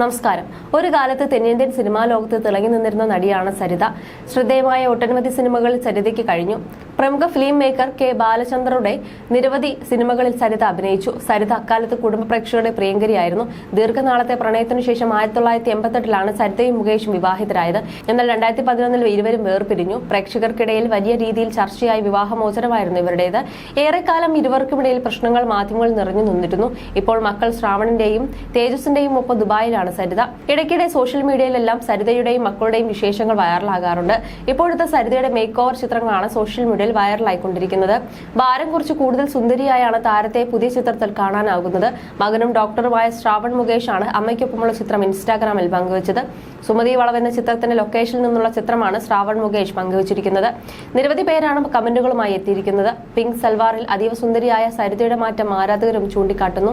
നമസ്കാരം. ഒരു കാലത്ത് തെന്നിന്ത്യൻ സിനിമാ ലോകത്ത് തിളങ്ങി നിന്നിരുന്ന നടിയാണ് സരിത. ശ്രദ്ധേയമായ ഒട്ടനവധി സിനിമകളിൽ സരിതയ്ക്ക് കഴിഞ്ഞു. പ്രമുഖ ഫിലിം മേക്കർ കെ ബാലചന്ദ്രയുടെ നിരവധി സിനിമകളിൽ സരിത അഭിനയിച്ചു. സരിത അക്കാലത്ത് കുടുംബ പ്രേക്ഷകരുടെ പ്രിയങ്കരിയായിരുന്നു. ദീർഘനാളത്തെ പ്രണയത്തിനു ശേഷം ആയിരത്തി തൊള്ളായിരത്തി എൺപത്തെട്ടിലാണ് സരിതയും മുകേഷും വിവാഹിതരായത്. എന്നാൽ രണ്ടായിരത്തി പതിനൊന്നിൽ ഇരുവരും വേർപിരിഞ്ഞു. പ്രേക്ഷകർക്കിടയിൽ വലിയ രീതിയിൽ ചർച്ചയായി വിവാഹമോചനമായിരുന്നു ഇവരുടേത്. ഏറെക്കാലം ഇരുവർക്കുമിടയിൽ പ്രശ്നങ്ങൾ മാധ്യമങ്ങളിൽ നിറഞ്ഞു നിന്നിരുന്നു. ഇപ്പോൾ മക്കൾ ശ്രാവണിന്റെയും തേജസിന്റെയും ഒപ്പം ദുബായിലാണ് സരിത. ഇടയ്ക്കിടെ സോഷ്യൽ മീഡിയയിലെല്ലാം സരിതയുടെയും മക്കളുടെയും വിശേഷങ്ങൾ വൈറലാകാറുണ്ട് ഇപ്പോഴത്തെ സരിതയുടെ മേക്ക് ഓവർ ചിത്രങ്ങളാണ് സോഷ്യൽ മീഡിയയിൽ വൈറലായിക്കൊണ്ടിരിക്കുന്നത്. ഭാരം കുറച്ച് കൂടുതൽ സുന്ദരിയായാണ് താരത്തെ പുതിയ ചിത്രത്തിൽ കാണാനാകുന്നത്. മകനും ഡോക്ടറുമായ ശ്രാവൺ മുകേഷ് ആണ് അമ്മയ്ക്കൊപ്പമുള്ള ചിത്രം ഇൻസ്റ്റാഗ്രാമിൽ പങ്കുവച്ചത്. സുമതി എന്ന ചിത്രത്തിന്റെ ലൊക്കേഷനിൽ നിന്നുള്ള ചിത്രമാണ് ശ്രാവൺ മുകേഷ് പങ്കുവച്ചിരിക്കുന്നത്. നിരവധി പേരാണ് കമന്റുകളുമായി എത്തിയിരിക്കുന്നത്. പിങ്ക് സൽവാറിൽ അതീവ സുന്ദരിയായ സരിതയുടെ മാറ്റം ആരാധകരും ചൂണ്ടിക്കാട്ടുന്നു.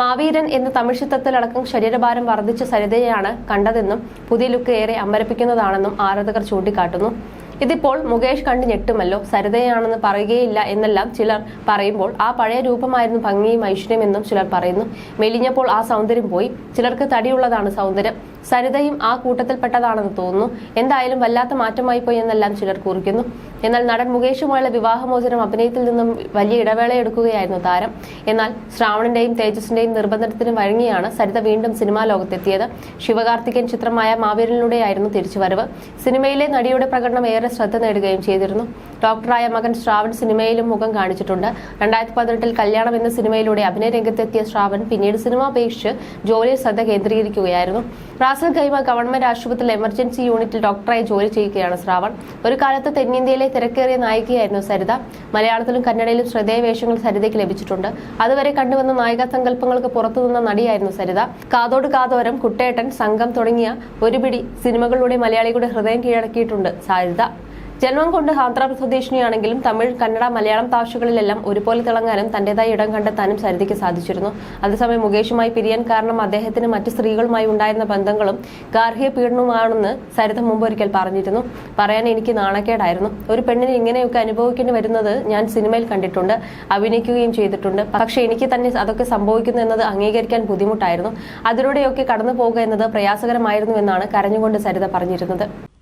മാവീരൻ എന്ന തമിഴ് ചിത്രത്തിലടക്കം ശരീരഭാരം വർദ്ധിച്ച സരിതയാണ് കണ്ടതെന്നും പുതിയ ലുക്ക് ഏറെ അമ്പരപ്പിക്കുന്നതാണെന്നും ആരാധകർ ചൂണ്ടിക്കാട്ടുന്നു. ഇതിപ്പോൾ മുകേഷ് കണ്ട് ഞെട്ടുമല്ലോ. സരിതയാണെന്ന് പറയുകയില്ല എന്നെല്ലാം ചിലർ പറയുമ്പോൾ ആ പഴയ രൂപമായിരുന്നു ഭംഗിയും ഐശ്വര്യമെന്നും ചിലർ പറയുന്നു. മെലിഞ്ഞപ്പോൾ ആ സൗന്ദര്യം പോയി. ചിലർക്ക് തടിയുള്ളതാണ് സൗന്ദര്യം. സരിതയും ആ കൂട്ടത്തിൽപ്പെട്ടതാണെന്ന് തോന്നുന്നു. എന്തായാലും വല്ലാത്ത മാറ്റമായി പോയി എന്നെല്ലാം ചിലർ കുറിക്കുന്നു. എന്നാൽ നടൻ മുകേഷുമായുള്ള വിവാഹമോചനം അഭിനയത്തിൽ നിന്നും വലിയ ഇടവേളയെടുക്കുകയായിരുന്നു താരം. എന്നാൽ ശ്രാവണിന്റെയും തേജസിന്റെയും നിർബന്ധത്തിന് വഴങ്ങിയാണ് സരിത വീണ്ടും സിനിമാ ലോകത്തെത്തിയത്. ശിവകാർത്തികൻ ചിത്രമായ മാവീരനിലൂടെയായിരുന്നു തിരിച്ചുവരവ്. സിനിമയിലെ നടിയുടെ പ്രകടനം ഏറെ ശ്രദ്ധ നേടുകയും ചെയ്തിരുന്നു. ഡോക്ടറായ മകൻ ശ്രാവൺ സിനിമയിലും മുഖം കാണിച്ചിട്ടുണ്ട്. രണ്ടായിരത്തി പതിനെട്ടിൽ കല്യാണം എന്ന സിനിമയിലൂടെ അഭിനയ രംഗത്തെത്തിയ ശ്രാവൺ പിന്നീട് സിനിമ അപേക്ഷിച്ച് ജോലിയിൽ ശ്രദ്ധ കേന്ദ്രീകരിക്കുകയായിരുന്നു. റാസൽ ഗൈമ ഗവൺമെന്റ് ആശുപത്രിയിലെ എമർജൻസി യൂണിറ്റിൽ ഡോക്ടറായി ജോലി ചെയ്യുകയാണ് ശ്രാവൺ. ഒരു കാലത്ത് തെന്നിന്ത്യയിലെ തിരക്കേറിയ നായികയായിരുന്നു സരിത. മലയാളത്തിലും കന്നഡയിലും ശ്രദ്ധേയ വേഷങ്ങൾ സരിതയ്ക്ക് ലഭിച്ചിട്ടുണ്ട്. അതുവരെ കണ്ടുവന്ന നായിക സങ്കല്പങ്ങൾക്ക് പുറത്തുനിന്ന നടിയായിരുന്നു സരിത. കാതോട് കാതോരം കുട്ടേട്ടൻ സംഘം തുടങ്ങിയ ഒരുപിടി സിനിമകളിലൂടെ മലയാളികളുടെ ഹൃദയം കീഴടക്കിയിട്ടുണ്ട് സരിത. ജന്മം കൊണ്ട് ആന്ധ്ര സ്വദേശിനിയാണെങ്കിലും തമിഴ് കന്നഡ മലയാളം ഭാഷകളിലെല്ലാം ഒരുപോലെ തിളങ്ങാനും തന്റേതായ ഇടം കണ്ടെത്താനും സരിതയ്ക്ക് സാധിച്ചിരുന്നു. അതേസമയം മുകേഷുമായി പിരിയാൻ കാരണം അദ്ദേഹത്തിന് മറ്റ് സ്ത്രീകളുമായി ഉണ്ടായിരുന്ന ബന്ധങ്ങളും ഗാർഹിക പീഡനവുമാണെന്ന് സരിത മുമ്പ് ഒരിക്കൽ പറഞ്ഞിരുന്നു. പറയാൻ എനിക്ക് നാണക്കേടായിരുന്നു. ഒരു പെണ്ണിന് ഇങ്ങനെയൊക്കെ അനുഭവിക്കേണ്ടി വരുന്നത് ഞാൻ സിനിമയിൽ കണ്ടിട്ടുണ്ട് അഭിനയിക്കുകയും ചെയ്തിട്ടുണ്ട്. പക്ഷേ എനിക്ക് തന്നെ അതൊക്കെ സംഭവിക്കുന്നു എന്നത് അംഗീകരിക്കാൻ ബുദ്ധിമുട്ടായിരുന്നു. അതിലൂടെയൊക്കെ കടന്നു പോകുക എന്നത് പ്രയാസകരമായിരുന്നു എന്നാണ് കരഞ്ഞുകൊണ്ട് സരിത പറഞ്ഞിരുന്നത്.